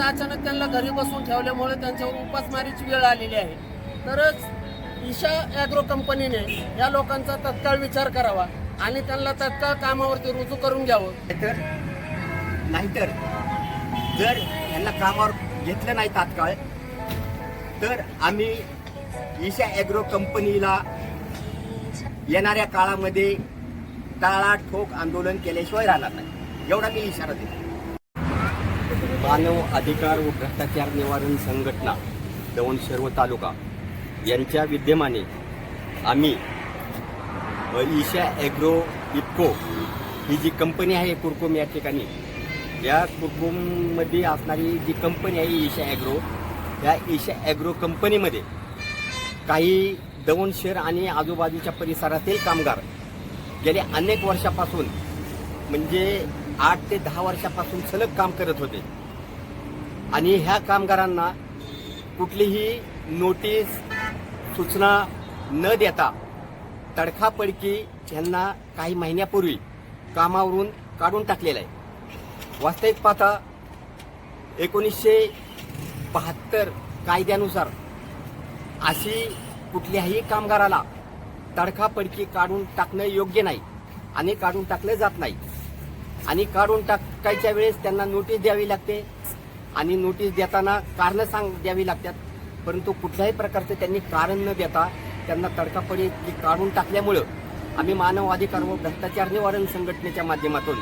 आज अचानक त्यांना घरी बसून ठेवल्यामुळे त्यांच्यावर उपासमारीची वेळ आलेली आहे. तरच ईशा ॲग्रो कंपनीने या लोकांचा तत्काळ विचार करावा आणि त्यांना तत्काळ कामावरती रुजू करून घ्यावं. नाहीतर नाहीतर जर यांना कामावर घेतलं नाही तात्काळ तर आम्ही ईशा ॲग्रो कंपनीला येणाऱ्या काळामध्ये टाळा ठोक आंदोलन केल्याशिवाय राहणार नाही. एवढा मी इशारा देतो. मानव अधिकार व भ्रष्टाचार निवारण संघटना दौंड सर्व तालुका यांच्या विद्यमाने आम्ही ईशा ॲग्रो इप्को ही जी कंपनी आहे कुरकुम या ठिकाणी या कुरकुममध्ये असणारी जी कंपनी आहे ईशा ॲग्रो या ईशा ॲग्रो कंपनीमध्ये काही दौंड शहर आणि आजूबाजूच्या परिसरातील कामगार गेल्या अनेक वर्षापासून म्हणजे आठ ते दहा वर्षापासून सलग काम करत होते. आणि ह्या कामगारांना कुठलीही नोटीस सूचना न देता तडखापडकी यांना काही महिन्यापूर्वी कामावरून काढून टाकलेलं आहे. वास्तविक पाहता एकोणीसशे बहात्तर कायद्यानुसार अशी कुठल्याही कामगाराला तडखापडकी काढून टाकणं योग्य नाही आणि काढून टाकलं जात नाही. आणि काढून टाकायच्या वेळेस त्यांना नोटीस द्यावी लागते. आणि नोटीस देताना कारणं सांग द्यावी लागतात. परंतु कुठल्याही प्रकारचं त्यांनी कारण न देता त्यांना तडकापडी काढून टाकल्यामुळं आम्ही मानव अधिकार व भ्रष्टाचार निवारण संघटनेच्या माध्यमातून.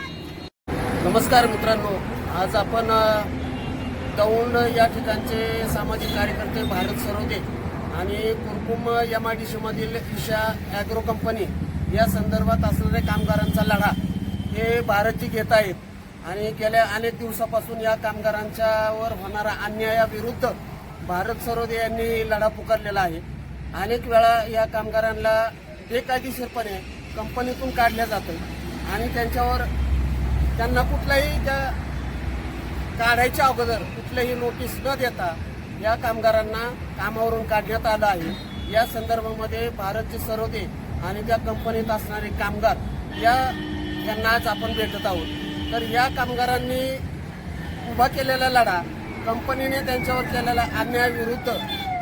नमस्कार मित्रांनो. आज आपण दौंड या ठिकाणचे सामाजिक कार्यकर्ते भारत सरोदे आणि कुरकुम एम आय डी सीमधील ईशा ॲग्रो कंपनी या संदर्भात असणाऱ्या कामगारांचा लढा हे भारतची घेत आहेत. आणि गेल्या अनेक दिवसापासून या कामगारांच्यावर होणारा अन्यायाविरुद्ध भारत सरोदे यांनी लढा पुकारलेला आहे. अनेक वेळा या कामगारांना बेकायदेशीरपणे कंपनीतून काढलं जातं आणि त्यांच्यावर त्यांना कुठलाही त्या काढायच्या अगोदर कुठलीही नोटीस न देता या कामगारांना कामावरून काढण्यात आलं आहे. या संदर्भामध्ये भारतचे सरोदे आणि त्या कंपनीत असणारे कामगार या यांना आज आपण भेटत आहोत. तर या कामगारांनी उभा केलेला लढा कंपनीने त्यांच्यावर केलेला अन्यायाविरुद्ध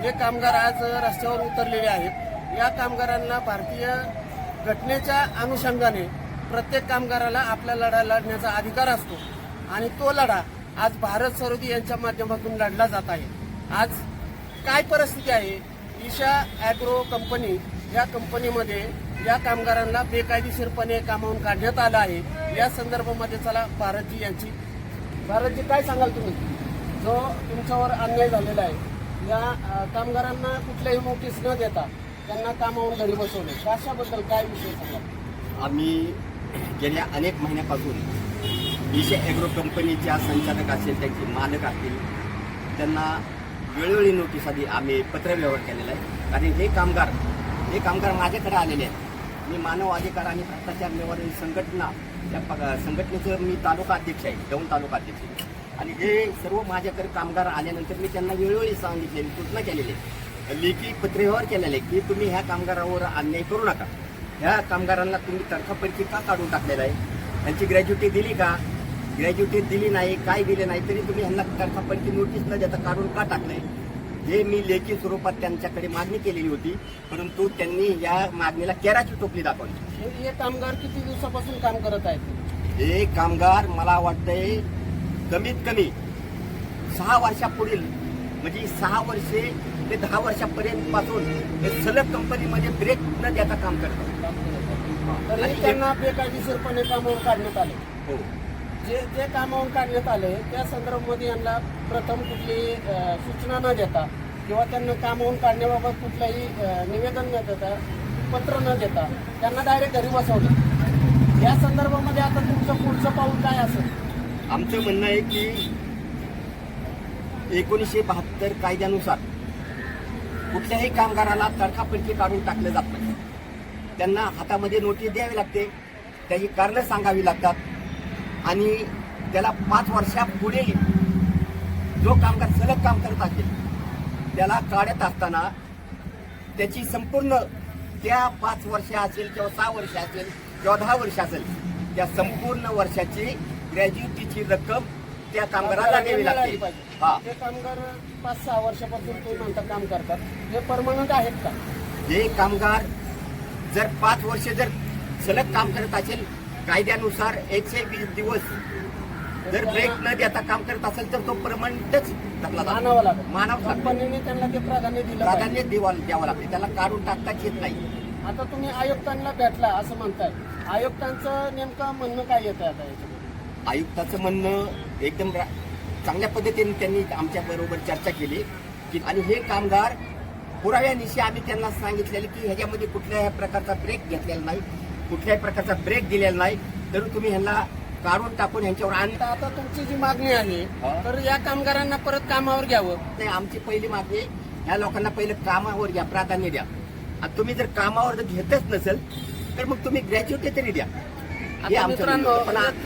हे कामगार आज रस्त्यावर उतरलेले आहेत. या कामगारांना भारतीय घटनेच्या अनुषंगाने प्रत्येक कामगाराला आपला लढा लढण्याचा अधिकार असतो आणि तो लढा आज भारत सरोदी यांच्या माध्यमातून लढला जात आहे. आज काय परिस्थिती आहे? ईशा ॲग्रो कंपनी या कंपनीमध्ये या कामगारांना बेकायदेशीरपणे कामावून काढण्यात आलं आहे. या संदर्भामध्ये चला भारतजी यांची भारतजी काय सांगाल तुम्ही? जो तुमच्यावर अन्याय झालेला आहे या कामगारांना कुठल्याही नोटीस न देता त्यांना कामावून घरी बसवले कशाबद्दल काय विषय सांगा आम्ही गेल्या अनेक महिन्यापासून ईशा ॲग्रो कंपनीच्या संचालक असेल त्यांचे मालक असतील त्यांना वेळोवेळी नोटीस आधी आम्ही पत्रव्यवहार केलेला आहे. कारण हे कामगार हे कामगार माझ्याकडे आलेले आहेत. मी मानव अधिकार आणि भ्रष्टाचार निवारण संघटना या प- संघटनेचं मी तालुका अध्यक्ष आहे दौंड तालुका अध्यक्ष आहे. आणि हे सर्व माझ्याकडे कामगार आल्यानंतर मी त्यांना वेळोवेळी सांगितलेली सूचना केलेली आहे. लेखी पत्रव्यवहार केलेले आहे की तुम्ही ह्या कामगारावर अन्याय करू नका. ह्या कामगारांना तुम्ही तडकाफडकी का काढून टाकलेला आहे? त्यांची ग्रॅज्युटी दिली का? ग्रॅज्युटी दिली नाही काय दिले नाही तरी तुम्ही ह्यांना तडकाफडकी नोटीस न देता काढून का टाकलंय? हे मी लेखी स्वरूपात त्यांच्याकडे मागणी केलेली होती परंतु त्यांनी या मागणीला केराची टोपली दाखवली. हे कामगार किती दिवसापासून काम करत आहेत? हे कामगार मला वाटतंय कमीत कमी सहा वर्षापुढील म्हणजे सहा वर्षे ते दहा वर्षापर्यंत पासून हे सलग कंपनीमध्ये ब्रेक न देता काम करतात. त्यांना बेकायदेशीरपणे कामावून काढण्यात आले. हो. जे जे कामावर काढण्यात आले त्या संदर्भामध्ये यांना प्रथम कुठली सूचना न देता किंवा त्यांना कामावून काढण्याबाबत कुठलंही निवेदन न देता पत्र न देता त्यांना डायरेक्ट घरी बसवलं. या संदर्भामध्ये आता तुमचं पुढचं पाऊल काय असेल? आमचं म्हणणं आहे की एकोणीसशे बहात्तर कायद्यानुसार कुठल्याही कामगाराला तडकापडकी काढून टाकलं जात नाही. त्यांना हातामध्ये नोटीस द्यावी लागते त्याची कारणं सांगावी लागतात. आणि त्याला पाच वर्षापुढे जो कामगार सलग काम करत असेल त्याला काढत असताना त्याची संपूर्ण त्या पाच वर्ष असेल किंवा सहा वर्ष असेल किंवा दहा वर्ष असेल त्या संपूर्ण वर्षाची ग्रॅज्युटीची रक्कम त्या कामगाराला द्यावी लागते. हा. ते कामगार पाच सहा वर्षापासून तुम्ही म्हणता काम करतात. हे परमनंट आहेत का? हे कामगार जर पाच वर्ष जर सलग काम करत असेल कायद्यानुसार एकशे वीस दिवस जर ब्रेक न देता काम करत असेल तर तो परमनंटच. मानावं लागेल. मानावं. कंपनीने त्यांना ते प्राधान्य दिलं. प्राधान्य द्यावं द्यावं लागते त्याला काढून टाकताच येत नाही. आता तुम्ही आयुक्तांना भेटला असं म्हणताय. आयुक्तांचं नेमकं म्हणणं काय येतं आता याच्यामध्ये? आयुक्ताचं म्हणणं एकदम चांगल्या पद्धतीने त्यांनी आमच्या बरोबर चर्चा केली. की आणि हे कामगार पुराव्यानिशी आम्ही त्यांना सांगितलेलं की ह्याच्यामध्ये कुठल्याही प्रकारचा ब्रेक घेतलेला नाही. कुठल्याही प्रकारचा ब्रेक दिलेला नाही तर तुम्ही ह्यांना काढून टाकून ह्यांच्यावर आण आता आता तुमची जी मागणी आहे. तर या कामगारांना परत कामावर घ्यावं. नाही आमची पहिली मागणी ह्या लोकांना पहिलं कामावर घ्या प्राधान्य द्या. आणि तुम्ही जर कामावर जर घेतच नसेल तर मग तुम्ही ग्रॅज्युएटी तरी द्या. आता मित्रांनो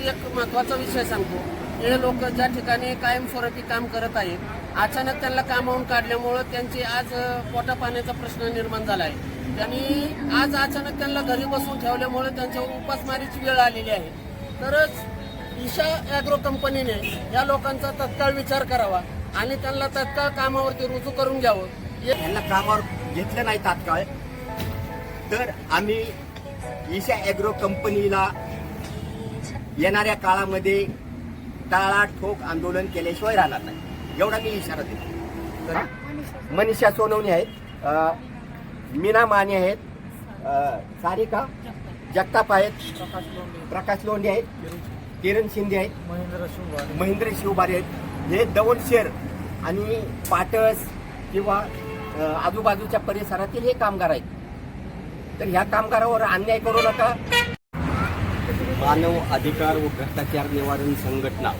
एक महत्त्वाचा विषय सांगतो. हे लोक ज्या ठिकाणी कायमस्वरूपी काम करत आहेत अचानक त्यांना कामावून काढल्यामुळं त्यांची आज पोटा पाण्याचा प्रश्न निर्माण झाला आहे. त्यांनी आज अचानक त्यांना घरी बसून ठेवल्यामुळे त्यांच्यावर उपासमारीची वेळ आलेली आहे. तरच ईशा ॲग्रो कंपनीने या लोकांचा तत्काळ विचार करावा आणि त्यांना तत्काळ कामावरती रुजू करून घ्यावं. ह्यांना कामावर घेतलं नाही तात्काळ. तर आम्ही ईशा ॲग्रो कंपनीला येणाऱ्या काळामध्ये टाळा ठोक आंदोलन केल्याशिवाय राहणार नाही. एवढा मी इशारा देतो. तर मनीषा सोनवणे आहेत. मीना माने आहेत सारिका जगताप आहेत प्रकाश लोंढे आहेत किरण शिंदे आहेत महेंद्र शिवबार महेंद्र शिवबारे आहेत. हे दवणशेर आणि पाटस किंवा आजूबाजूच्या परिसरातील हे कामगार आहेत. तर ह्या कामगारावर अन्याय करू नका. मानव अधिकार व भ्रष्टाचार निवारण संघटना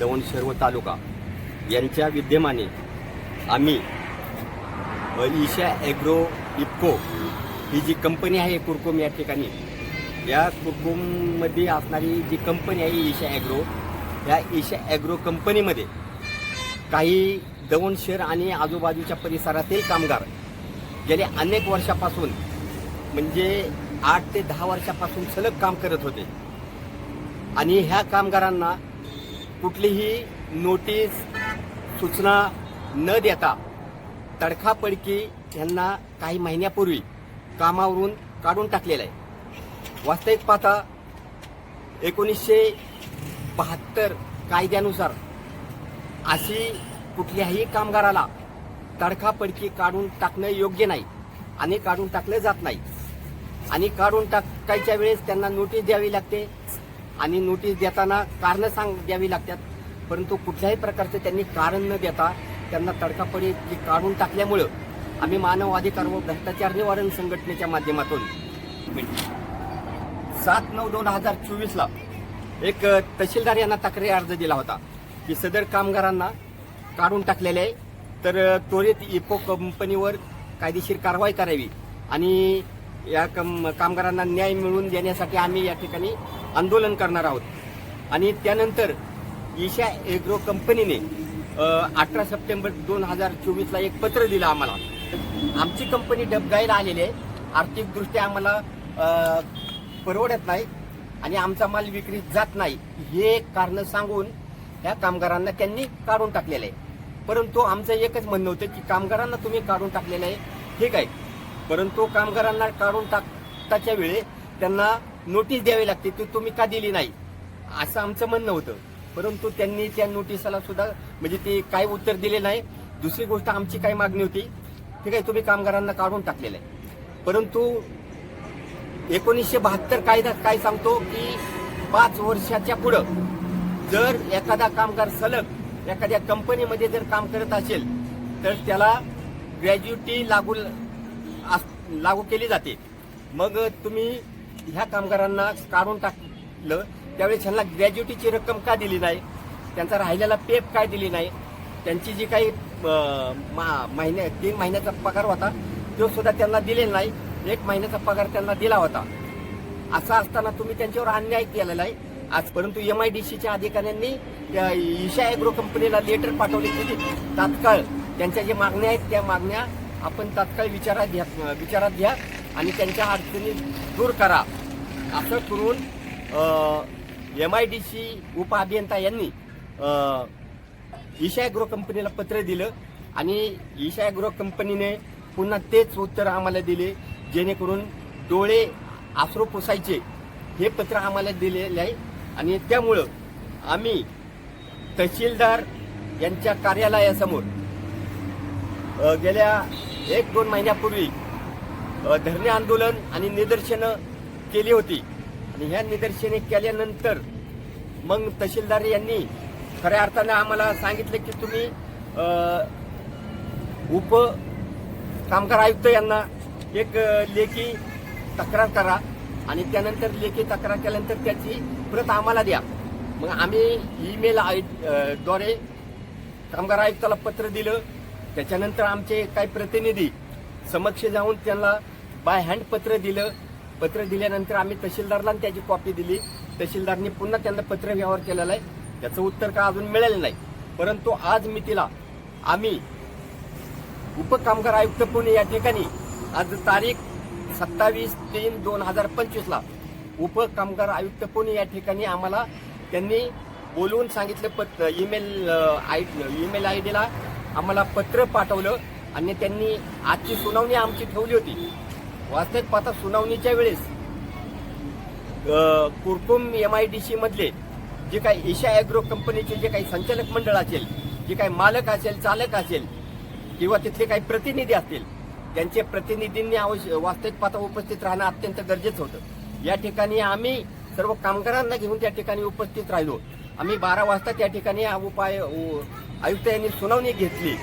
दवणशेर व तालुका यांच्या विद्यमाने आम्ही ईशा ॲग्रो इफ्को ही जी कंपनी आहे कुरकुम या ठिकाणी या कुरकुममध्ये असणारी जी कंपनी आहे ईशा ॲग्रो या ईशा ॲग्रो कंपनीमध्ये काही दवणशेर आणि आजूबाजूच्या परिसरातील कामगार गेले अनेक वर्षापासून म्हणजे आठ ते दहा वर्षापासून सलग काम करत होते. आणि ह्या कामगारांना कुठलीही नोटीस सूचना न देता तडखापडकी यांना काही महिन्यापूर्वी कामावरून काढून टाकलेलं आहे वास्तविक पाहता एकोणीसशे बहात्तर कायद्यानुसार अशी कुठल्याही कामगाराला तडखापडकी काढून टाकणं योग्य नाही आणि काढून टाकलं जात नाही. आणि काढून टाकायच्या वेळेस त्यांना नोटीस द्यावी लागते आणि नोटीस देताना कारणं सांग द्यावी लागतात. परंतु कुठल्याही प्रकारचं त्यांनी कारण न देता त्यांना तडकाफडकी काढून टाकल्यामुळं आम्ही मानव अधिकार व भ्रष्टाचार निवारण संघटनेच्या माध्यमातून सात नऊ दोन हजार चोवीसला एक तहसीलदार यांना तक्रारी अर्ज दिला होता की सदर कामगारांना काढून टाकलेले आहे. तर त्वरित इको कंपनीवर कायदेशीर कारवाई करावी आणि या कम कामगारांना न्याय मिळवून देण्यासाठी आम्ही या ठिकाणी आंदोलन करणार आहोत. आणि त्यानंतर ईशा एग्रो कंपनीने अठरा सप्टेंबर दोन हजार चोवीसला एक पत्र दिलं आम्हाला. आमची कंपनी डबगाईला आलेली आहे. आर्थिकदृष्ट्या आम्हाला परवडत नाही आणि आमचा माल विक्री जात नाही. हे कारण सांगून ह्या कामगारांना त्यांनी काढून टाकलेलं आहे. परंतु आमचं एकच म्हणणं होतं की कामगारांना तुम्ही काढून टाकलेलं आहे. ठीक आहे. परंतु कामगारांना काढून टाकताच्या वेळी त्यांना नोटीस द्यावी लागते ती तुम्ही का दिली नाही. असं आमचं म्हणणं होतं. परंतु त्यांनी त्या नोटिसाला सुद्धा म्हणजे ते काय उत्तर दिले नाही. दुसरी गोष्ट आमची काय मागणी होती. ठीक आहे तुम्ही कामगारांना काढून टाकलेलं आहे. परंतु एकोणीसशे बहात्तर कायदा काय सांगतो की पाच वर्षाच्या पुढं जर एखादा कामगार सलग एखाद्या कंपनीमध्ये जर काम करत असेल तर त्याला ग्रॅज्युटी लागू अस- लागू केली जाते. मग तुम्ही ह्या कामगारांना काढून टाकलं त्यावेळेस ह्यांना ग्रॅज्युटीची रक्कम का दिली नाही? त्यांचा राहिलेला पेप काय दिली नाही? त्यांची जी काही मा- महिन्या तीन महिन्याचा पगार होता तो सुद्धा त्यांना दिलेला नाही. एक महिन्याचा पगार त्यांना दिला होता. असं असताना तुम्ही त्यांच्यावर अन्याय केलेला आहे. आज परंतु एम आय डी सीच्या अधिकाऱ्यांनी ईशा ॲग्रो कंपनीला लेटर पाठवले की तात्काळ त्यांच्या ज्या मागण्या आहेत त्या मागण्या आपण तात्काळ विचारात घ्या विचारात घ्या आणि त्यांच्या अडचणी दूर करा. असं करून एम आय डी सी उपअभियंता यांनी ईशा ग्रो कंपनीला पत्र दिलं आणि ईशा ग्रो कंपनीने पुन्हा तेच उत्तर आम्हाला दिले जेणेकरून डोळे आसरू पुसायचे. हे पत्र आम्हाला दिलेले आहे आणि त्यामुळं आम्ही तहसीलदार यांच्या कार्यालयासमोर गेल्या एक दोन महिन्यापूर्वी धरणे आंदोलन आणि निदर्शनं केली होती. आणि ह्या निदर्शने केल्यानंतर मग तहसीलदार यांनी खऱ्या अर्थानं आम्हाला सांगितलं की तुम्ही उप कामगार आयुक्त यांना एक लेखी तक्रार करा आणि त्यानंतर लेखी तक्रार केल्यानंतर त्याची प्रत आम्हाला द्या. मग आम्ही ईमेल आयद्वारे कामगार आयुक्ताला पत्र दिलं. त्याच्यानंतर आमचे काही प्रतिनिधी समक्ष जाऊन त्यांना बाय हँड पत्र दिलं. पत्र दिल्यानंतर आम्ही तहसीलदारला आणि त्याची कॉपी दिली. तहसीलदारने पुन्हा त्यांना पत्र व्यवहार केलेला आहे. त्याचं उत्तर का अजून मिळालं नाही. परंतु आज मी तिला आम्ही उपकामगार आयुक्त पुणे या ठिकाणी आज तारीख सत्तावीस तीन दोन हजार पंचवीसला उपकामगार आयुक्त पुणे या ठिकाणी आम्हाला त्यांनी बोलवून सांगितलं पत्र ईमेल आय ईमेल आय डीला आम्हाला पत्र पाठवलं. आणि त्यांनी आजची सुनावणी आमची ठेवली होती. वास्तविक पाहता सुनावणीच्या वेळेस. Kurkum M I D C मधले जे काही ईशा ॲग्रो कंपनीचे जे काही संचालक मंडळ असेल जे काही मालक असेल चालक असेल किंवा तिथले काही प्रतिनिधी असतील त्यांचे प्रतिनिधींनी आवश्य वास्तविक पाहता उपस्थित राहणं अत्यंत गरजेचं होतं. या ठिकाणी आम्ही सर्व कामगारांना घेऊन त्या ठिकाणी उपस्थित राहिलो. आम्ही बारा वाजता त्या ठिकाणी उपाय उ- आयुक्त यांनी सुनावणी घेतली.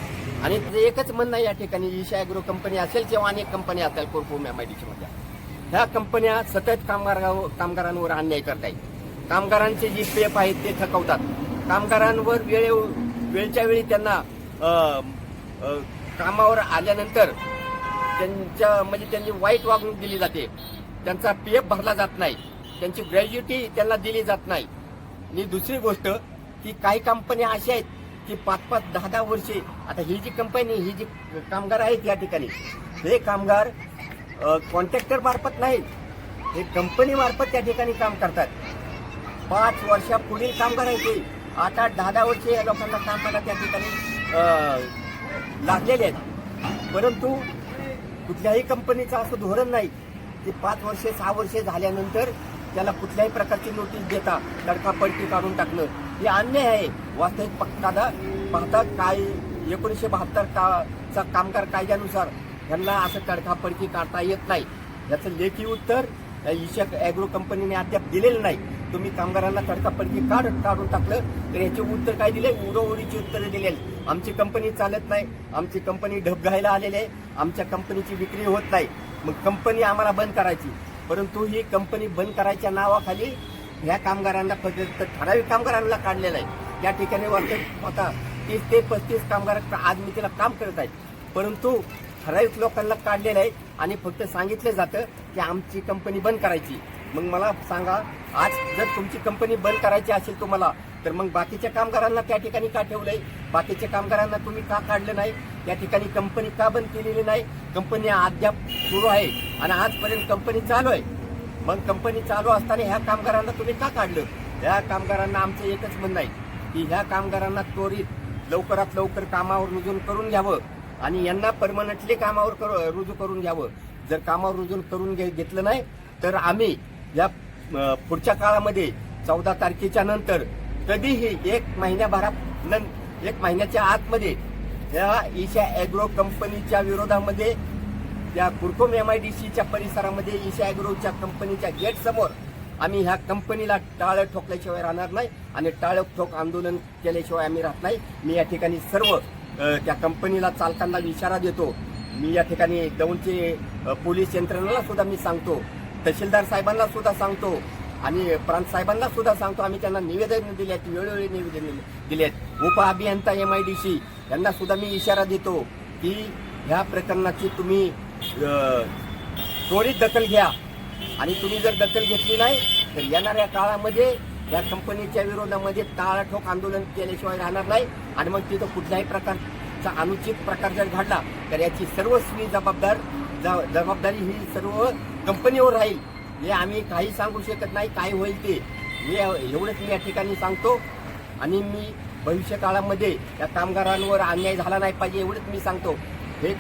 आणि एकच म्हणणं आहे या ठिकाणी ईशा ॲग्रो कंपनी असेल किंवा अनेक कंपनी असेल कोरकुम एम आयमध्ये. ह्या कंपन्या सतत कामगार कामगारांवर अन्याय करतायत. कामगारांचे जी पेप आहेत ते थकवतात. कामगारांवर वेळे वेळच्या वेळी त्यांना कामावर आल्यानंतर त्यांच्या म्हणजे त्यांची वाईट वागणूक दिली जाते. त्यांचा पीएफ भरला जात नाही. त्यांची ग्रॅज्युटी त्यांना दिली जात नाही. आणि दुसरी गोष्ट की काही कंपन्या अशा आहेत की पाच पाच दहा दहा वर्षे आता ही जी कंपनी ही जी कामगार आहेत या ठिकाणी हे कामगार कॉन्ट्रॅक्टर मार्फत नाहीत हे कंपनी मार्फत त्या ठिकाणी काम करतात. पाच वर्षापुढील कामगार आहेत ते. आठ आठ दहा दहा वर्षे या लोकांना काम करायला त्या ठिकाणी लागलेले आहेत. परंतु कुठल्याही कंपनीचं असं धोरण नाही की पाच वर्षे सहा वर्षे झाल्यानंतर त्याला कुठल्याही प्रकारची नोटीस देता तडकापडकी काढून टाकणं. हे अन्याय आहे. वास्तविक पक्कादा पाहता काय एकोणीसशे बहात्तर का चा कामगार कायद्यानुसार यांना असं तडकापडकी काढता येत नाही. याचं लेखी उत्तर या ईशा ॲग्रो कंपनीने अद्याप दिलेलं नाही. तुम्ही कामगारांना तडकापडकी काढ काढून टाकलं तर याचे उत्तर काय दिले? उडोउडीची उत्तरं दिलेली आमची कंपनी चालत नाही. आमची कंपनी ढबघायला आलेली आहे. आमच्या कंपनीची विक्री होत नाही. मग कंपनी आम्हाला बंद करायची. परंतु ही कंपनी बंद करायच्या नावाखाली ह्या कामगारांना ठराविक कामगारांना काढलेलं आहे. त्या ठिकाणी वाटत आता तीस ते पस्तीस कामगार आज मी तिला काम करत आहेत. परंतु ठराविक लोकांना काढलेलं आहे आणि फक्त सांगितलं जातं की आमची कंपनी बंद करायची. मग मला सांगा आज जर तुमची कंपनी बंद करायची असेल तुम्हाला तर मग बाकीच्या कामगारांना त्या ठिकाणी का ठेवलंय? बाकीच्या कामगारांना तुम्ही का काढलं नाही? त्या ठिकाणी कंपनी का बंद केलेली नाही? कंपनी अद्याप सुरू आहे आणि आजपर्यंत कंपनी चालू आहे. मग कंपनी चालू असताना ह्या कामगारांना तुम्ही का काढलं? ह्या कामगारांना आमचं एकच म्हणणं आहे की ह्या कामगारांना त्वरित लवकरात लवकर कामावर रुजून करून घ्यावं आणि यांना परमनंटली कामावर करू- रुजू करून घ्यावं. जर कामावर रुजून करून घे- घेतलं नाही तर आम्ही या पुढच्या काळामध्ये चौदा तारखेच्या नंतर कधीही एक महिन्याभरात नं एक महिन्याच्या आतमध्ये या ईशा ॲग्रो कंपनीच्या विरोधामध्ये या कुरकुम एम आय डी सीच्या परिसरामध्ये ईशा ॲग्रोच्या कंपनीच्या गेट समोर आम्ही ह्या कंपनीला टाळं ठोकल्याशिवाय राहणार नाही आणि टाळं ठोक आंदोलन केल्याशिवाय आम्ही राहत नाही. मी या ठिकाणी सर्व त्या कंपनीला चालकांना इशारा देतो. मी या ठिकाणी दौंडचे पोलीस यंत्रणेला सुद्धा मी सांगतो. तहसीलदार साहेबांना सुद्धा सांगतो. आणि प्रांत साहेबांना सुद्धा सांगतो. आम्ही त्यांना निवेदन दिले आहेत वेळोवेळी निवेदन दिले आहेत उप अभियंता एम आय डी सी यांना सुद्धा मी इशारा देतो की ह्या प्रकरणाची तुम्ही त्वरित दखल घ्या. आणि तुम्ही जर दखल घेतली नाही तर येणाऱ्या काळामध्ये या कंपनीच्या विरोधामध्ये टाळाठोक आंदोलन केल्याशिवाय राहणार नाही. आणि मग तिथं कुठल्याही प्रकारचा अनुचित प्रकार जर घडला तर याची सर्वस्वी जबाबदार ज- जबाबदारी ही सर्व कंपनीवर राहील. हे आम्ही काही सांगू शकत नाही काय होईल ते. मी एवढंच मी या ठिकाणी सांगतो. आणि मी भविष्य काळामध्ये या कामगारांवर अन्याय झाला नाही पाहिजे एवढंच मी सांगतो. हे